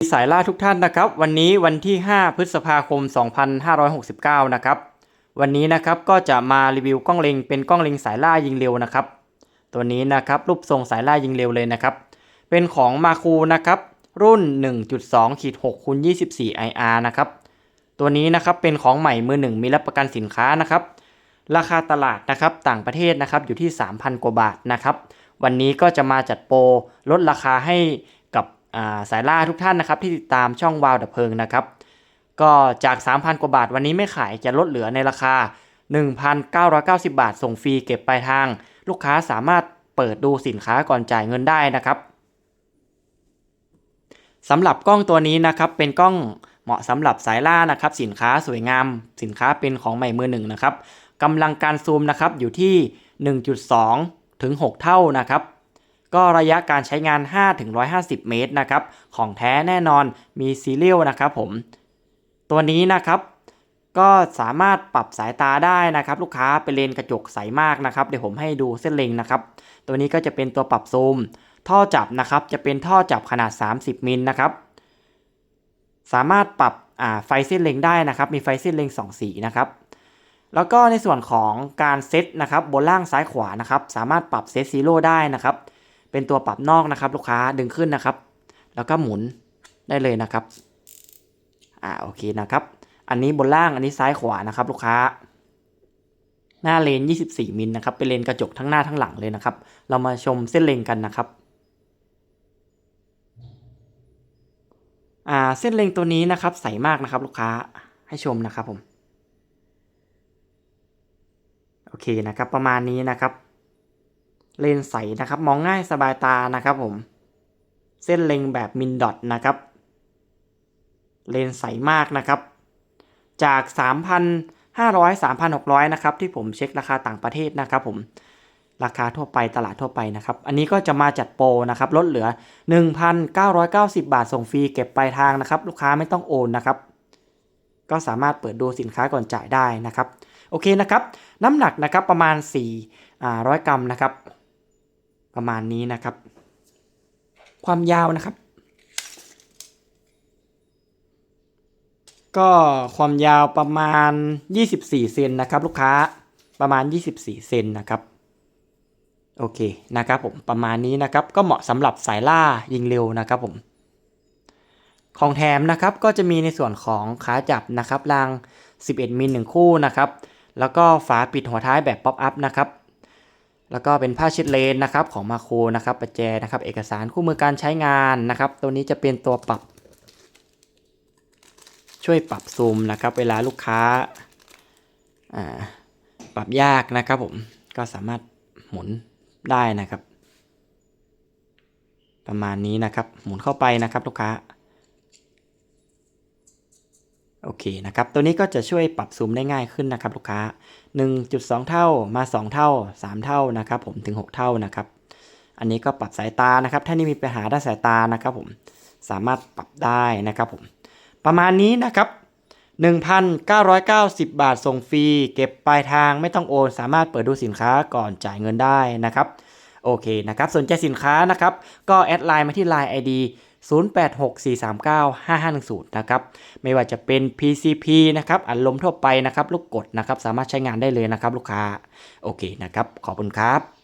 สายล่าทุกท่านนะครับ วันนี้วันที่ 5 พฤษภาคม 2569 นะครับ วันนี้นะครับก็จะมารีวิวกล้องเล็งเป็นกล้องเล็งสายล่ายิงเร็วนะครับ ตัวนี้นะครับรูปทรงสายล่ายิงเร็วเลยนะครับ เป็นของมาคูนะครับ รุ่น 1.2ขีด6คูณ24 IR นะครับ ตัวนี้นะครับเป็นของใหม่มือหนึ่งมีรับประกันสินค้านะครับ ราคาตลาดนะครับต่างประเทศนะครับอยู่ที่ 3,000 กว่าบาทนะครับ วันนี้ก็จะมาจัดโปรลดราคาให้ สายล่าทุกท่านนะครับที่ติดตามช่องวาวดับเพลิงนะครับ ก็จาก 3,000 กว่าบาทวันนี้ไม่ขายจะลดเหลือในราคา 1,990 บาท ส่งฟรีเก็บปลายทาง ลูกค้าสามารถเปิดดูสินค้าก่อนจ่ายเงินได้นะครับสำหรับกล้องตัวนี้นะครับเป็นกล้องเหมาะสำหรับสายล่านะครับ สินค้าสวยงาม สินค้าเป็นของใหม่มือหนึ่งนะครับกำลังการซูมนะครับอยู่ที่ 1.2 ถึง 6 เท่านะครับ ก็ระยะการใช้งาน5ถึง150 เมตรนะครับ ของแท้แน่นอนมีซีเรียลนะครับผม ตัวนี้นะครับก็สามารถปรับสายตาได้นะครับ ลูกค้าเป็นเลนกระจกใสมากนะครับ เดี๋ยวผมให้ดูเส้นเล็งนะครับ ตัวนี้ก็จะเป็นตัวปรับซูม ท่อจับนะครับ จะเป็นท่อจับขนาด 30 มิลนะครับ สามารถปรับไฟเส้นเล็งได้นะครับ มีไฟเส้นเล็ง2 สีนะครับ แล้วก็ในส่วนของการเซตนะครับ บนล่างซ้ายขวานะครับ สามารถปรับเซตซีโร่ได้นะครับ เป็นตัวปรับนอกนะครับ ลูกค้าดึงขึ้นนะครับ แล้วก็หมุนได้เลยนะครับอ่าโอเคนะครับ อันนี้บนล่างอันนี้ซ้ายขวานะครับ ลูกค้า หน้าเลน 24 มิลนะครับ เป็นเลนกระจกทั้งหน้าทั้งหลังเลยนะครับ เรามาชมเส้นเลนกันนะครับอ่าเส้นเลนตัวนี้นะครับใสมากนะครับ ลูกค้าให้ชมนะครับผม โอเคนะครับ ประมาณนี้นะครับ เลนใสนะครับมองง่ายสบายตานะครับผม เส้นเล็งแบบมินดอทนะครับ เลนใสมากนะครับ จาก 3,500 3,600 นะครับ ที่ผมเช็คราคาต่างประเทศนะครับผมราคาทั่วไปตลาดทั่วไปนะครับ อันนี้ก็จะมาจัดโปรนะครับลดเหลือ 1,990 บาทส่งฟรีเก็บปลายทางนะครับ ลูกค้าไม่ต้องโอนนะครับ ก็สามารถเปิดดูสินค้าก่อนจ่ายได้นะครับ โอเคนะครับ น้ำหนักนะครับประมาณ4อ่ร้อยกรัมนะครับ ประมาณนี้นะครับ ความยาวนะครับ ก็ความยาวประมาณ 24 เซนนะครับ ลูกค้าประมาณ 24 เซนนะครับโอเคนะครับผมประมาณนี้นะครับก็เหมาะสำหรับสายล่ายิงเร็วนะครับผมของแถมนะครับก็จะมีในส่วนของขาจับนะครับราง 11มิล1คู่นะครับแล้วก็ฝาปิดหัวท้ายแบบป๊อปอัพนะครับ แล้วก็เป็นผ้าเช็ดเลนนะครับของมาโครนะครับประแจนะครับ เอกสารคู่มือการใช้งานนะครับ ตัวนี้จะเป็นตัวปรับ ช่วยปรับซูมนะครับ เวลาลูกค้าอ่าปรับยากนะครับผมก็สามารถหมุนได้นะครับ ประมาณนี้นะครับ หมุนเข้าไปนะครับลูกค้า โอเคนะครับ ตัวนี้ก็จะช่วยปรับซูมได้ง่ายขึ้นนะครับลูกค้า 1.2 เท่ามา 2 เท่า 3 เท่านะครับผมถึง 6 เท่านะครับ อันนี้ก็ปรับสายตานะครับ ถ้านี่มีปัญหาด้านสายตานะครับผม สามารถปรับได้นะครับผม ประมาณนี้นะครับ 1,990 บาทส่งฟรี เก็บปลายทางไม่ต้องโอน สามารถเปิดดูสินค้าก่อนจ่ายเงินได้นะครับ โอเคนะครับ สนใจสินค้านะครับ ก็แอดไลน์มาที่ Line ID 0864395510นะครับไม่ว่าจะเป็น PCP นะครับอัดลมทั่วไปนะครับ ลูกกดนะครับ สามารถใช้งานได้เลยนะครับ ลูกค้า โอเคนะครับ ขอบคุณครับ